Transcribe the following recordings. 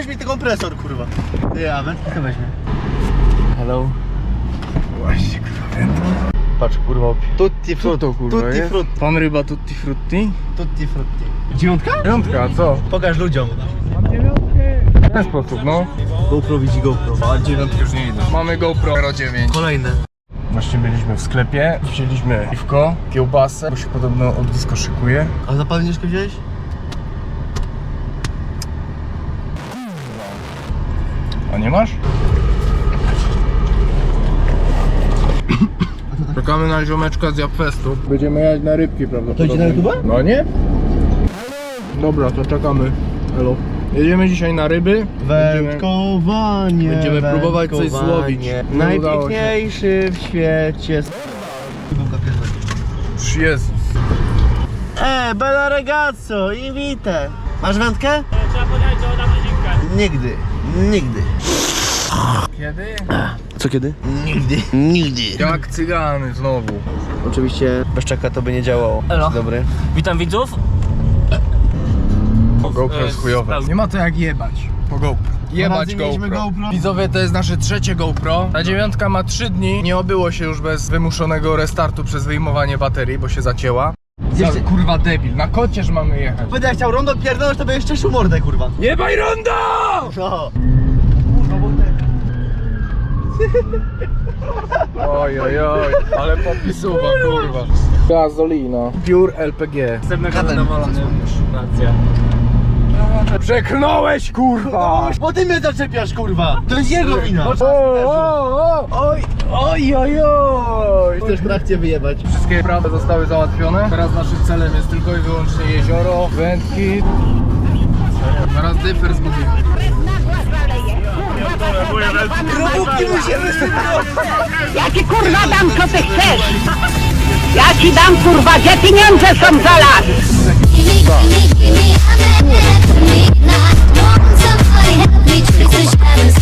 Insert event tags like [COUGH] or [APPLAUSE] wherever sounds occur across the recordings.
weź mi ten kompresor, kurwa. Ty, a wędki to weźmie. Hello. Właśnie, kurwa. Patrz, kurwa. Tutti Co frutti. to kurwa Tutti jest? frutti. Pan ryba tutti frutti? Tutti frutti. Dziewiątka? Piątka, co? Pokaż ludziom. W ten sposób, no. GoPro widzi GoPro. A dziewiątki już nie idą. Mamy GoPro Hero 9. Kolejne. Właśnie byliśmy w sklepie, wzięliśmy piwko, kiełbasę, bo się podobno ognisko szykuje. A zapalniczkę wziąłeś? A nie masz? [COUGHS] Czekamy na ziomeczka z Japfestu. Będziemy jechać na rybki prawdopodobnie. To idzie na YouTube? No nie? Dobra, to czekamy. Hello. Jedziemy dzisiaj na ryby. Będziemy... Wędkowanie. Będziemy próbować coś złowić. Nie udało się. Najpiękniejszy w świecie. Jezus. E, bella ragazzo, invite. Masz wędkę? Trzeba podać do Nigdy, nigdy. Kiedy? Co kiedy? Nigdy. Nigdy. Jak cygany znowu. Oczywiście bez czeka to by nie działało. Elo. Dzień dobry. Witam widzów. GoPro jest chujowe. Nie ma to jak jebać. Po GoPro. Jebać GoPro. GoPro. Widzowie, to jest nasze trzecie GoPro. Ta dziewiątka ma 3 dni. Nie obyło się już bez wymuszonego restartu przez wyjmowanie baterii, bo się zacięła. Jeszcze- kurwa debil, na kocież mamy jechać. Będę chciał rondo pierdolność, to by jeszcze szył mordę, kurwa. Jebaj rondo! No. Kurwa, bo. Oj, oj, oj, ale popisuwa, kurwa. Gazolina. Pure LPG. Zadowolony. Racja. Przeklnąłeś, kurwa! Bo ty mnie zaczepiasz, kurwa. To jest jego wina. O, o, o, oj, oj, oj, oj. Chcesz trakcie wyjebać. Wszystkie sprawy zostały załatwione. Teraz naszym celem jest tylko i wyłącznie jezioro, wędki. Zaraz dyfer zgubimy. Robótki musimy Ja ci kurwa dam co ty chcesz! Ja ci dam kurwa, gdzie pieniądze są za las! Co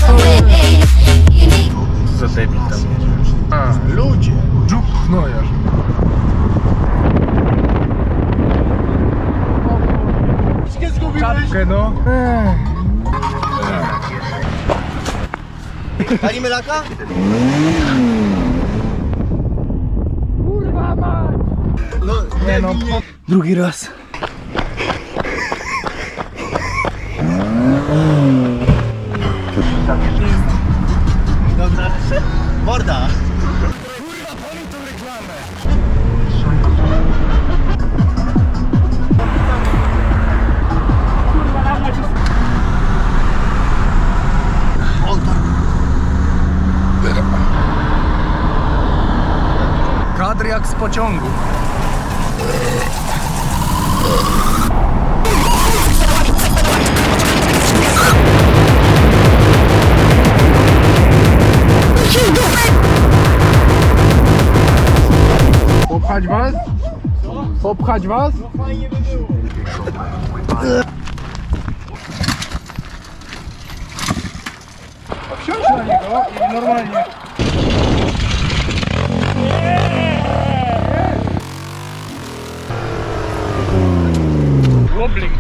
Palimy laka? No, Nie no, Drugi raz. Dobra. Morda. Jak z pociągu. Popchać was? Popchać was? A Wsiądź na niego i normalnie.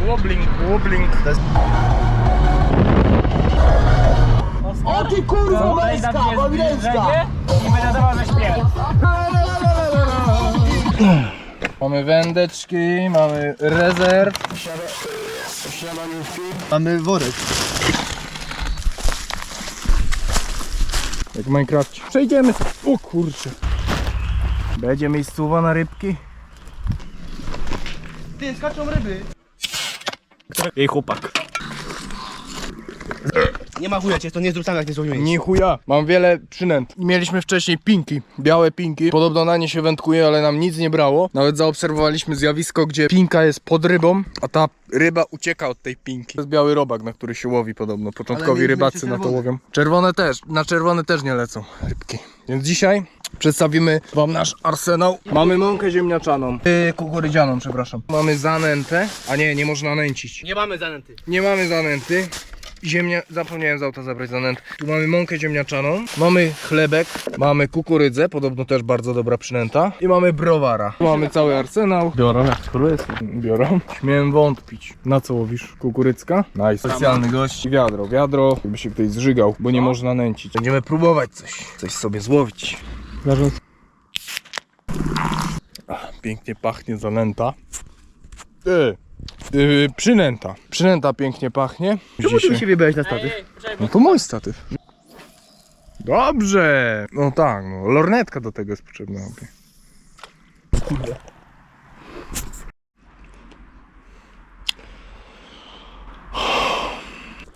Wobbling, wobbling, wobbling. O ty kurwa, męska, ławirecka! I będę dawał ze śpiew. [CLEARS THROAT] Mamy wędeczki, mamy rezerw. Mamy worek. Jak w Minecrafcie. Przejdziemy. O kurczę. Będzie miejscowa na rybki. Ty, skaczą ryby. Jej chłopak. Nie ma chuja cię, to nie zrób sam jak nie złowiłeś. Nie chuja. Mam wiele przynęt. Mieliśmy wcześniej pinki. Białe pinki. Podobno na nie się wędkuje, ale nam nic nie brało. Nawet zaobserwowaliśmy zjawisko, gdzie pinka jest pod rybą, a ta ryba ucieka od tej pinki. To jest biały robak, na który się łowi podobno. Początkowi mieliśmy rybacy jeszcze na to czerwone. łowią. Czerwone też. Na czerwone też nie lecą rybki. Więc dzisiaj przedstawimy wam nasz arsenał. Mamy mąkę ziemniaczaną. Yy, kukurydzianą, przepraszam. Mamy zanętę. A nie, nie można nęcić. Nie mamy zanęty. Nie mamy zanęty. ziemnia... Zapomniałem z auta zabrać zanęt. Tu mamy mąkę ziemniaczaną, mamy chlebek, mamy kukurydzę, podobno też bardzo dobra przynęta i mamy browara. Tu mamy cały arsenał. Biorą jak króluje. Biorą. Śmiem wątpić. Na co łowisz? Kukurycka? Nice. Specjalny gość. Wiadro, wiadro. Jakby się ktoś zżygał, bo nie można nęcić. Będziemy próbować coś. Coś sobie złowić. Ach, pięknie pachnie zanęta. Ty. Yy, przynęta. Przynęta pięknie pachnie. Czemu ty u siebie byłeś na statyw? No to mój statyw. Dobrze. No tak, no. Lornetka do tego jest potrzebna.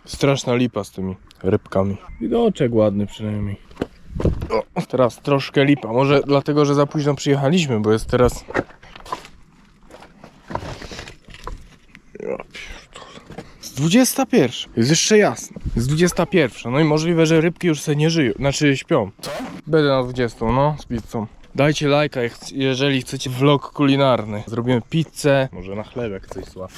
Straszna lipa z tymi rybkami. Widoczek ładny przynajmniej. O, teraz troszkę lipa. Może dlatego, że za późno przyjechaliśmy, bo jest teraz... Jest 21. Jest jeszcze jasno. Jest 21. No i możliwe, że rybki już se nie żyją. Znaczy śpią. Co? Będę na 20, no, z pizzą. Dajcie lajka, jeżeli chcecie vlog kulinarny. Zrobimy pizzę. Może na chlebek coś złapię.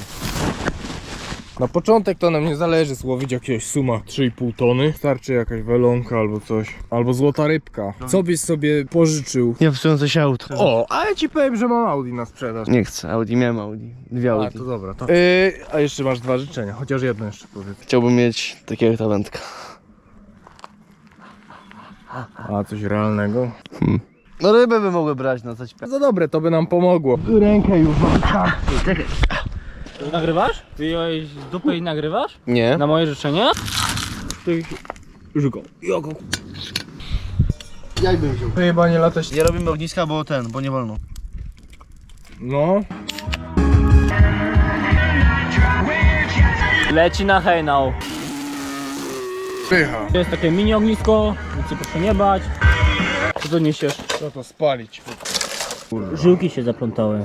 Na początek to nam nie zależy złowić jakiegoś suma 3,5 tony. Starczy jakaś welonka albo coś. Albo złota rybka. Co byś sobie pożyczył? Nie wpisując coś aut. O, a ja ci powiem, że mam Audi na sprzedaż. Nie chcę, Audi, miałem Audi. Dwie A, Audi. to dobra. To... Yy, a jeszcze masz dwa życzenia, chociaż jedno jeszcze powiedz. Chciałbym mieć takiego talentka. A, coś realnego? No ryby by mogły brać na coś. Za dobre, to by nam pomogło. Rękę już mam. Nagrywasz? Wyjąłeś z dupy i nagrywasz? Nie. Na moje życzenie? Ty... Żygo. Joko. Jak bym wziął? Chyba nie latać. Nie robimy ogniska, bo ten, bo nie wolno. No. Leci na hejnał. Pycha. To jest takie mini ognisko, nic się proszę nie bać. Co to niesiesz? Co to spalić? Żyłki się zaplątały.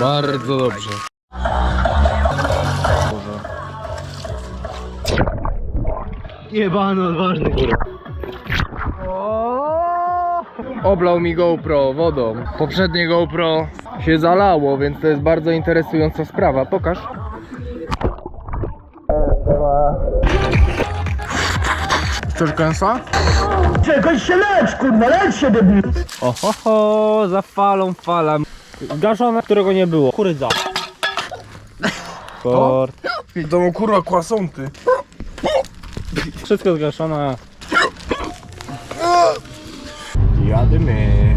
Bardzo dobrze. Jebany, odważny, kurwa. Oblał mi GoPro wodą. Poprzednie GoPro się zalało, więc to jest bardzo interesująca sprawa. Pokaż. Chcesz kęsa? Oho, ho, za falą fala. Gaszone, którego nie było. Kurydza. Kor. To mu kurwa kłasąty. Wszystko zgaszone. Jadymy.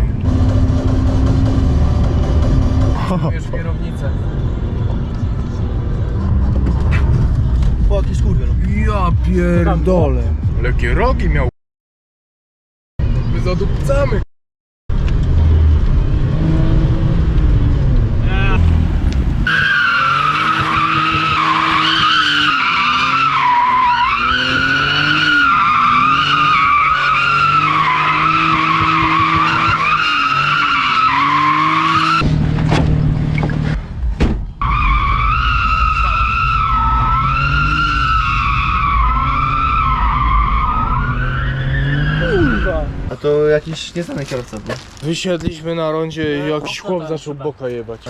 Już kierownicę. Po jakiś skurwiel. Ja pierdolę. Jakie rogi miał. My zadupcamy. A to jakiś nieznany kierowca był. Wysiedliśmy na rondzie i jakiś chłop zaczął boka jebać.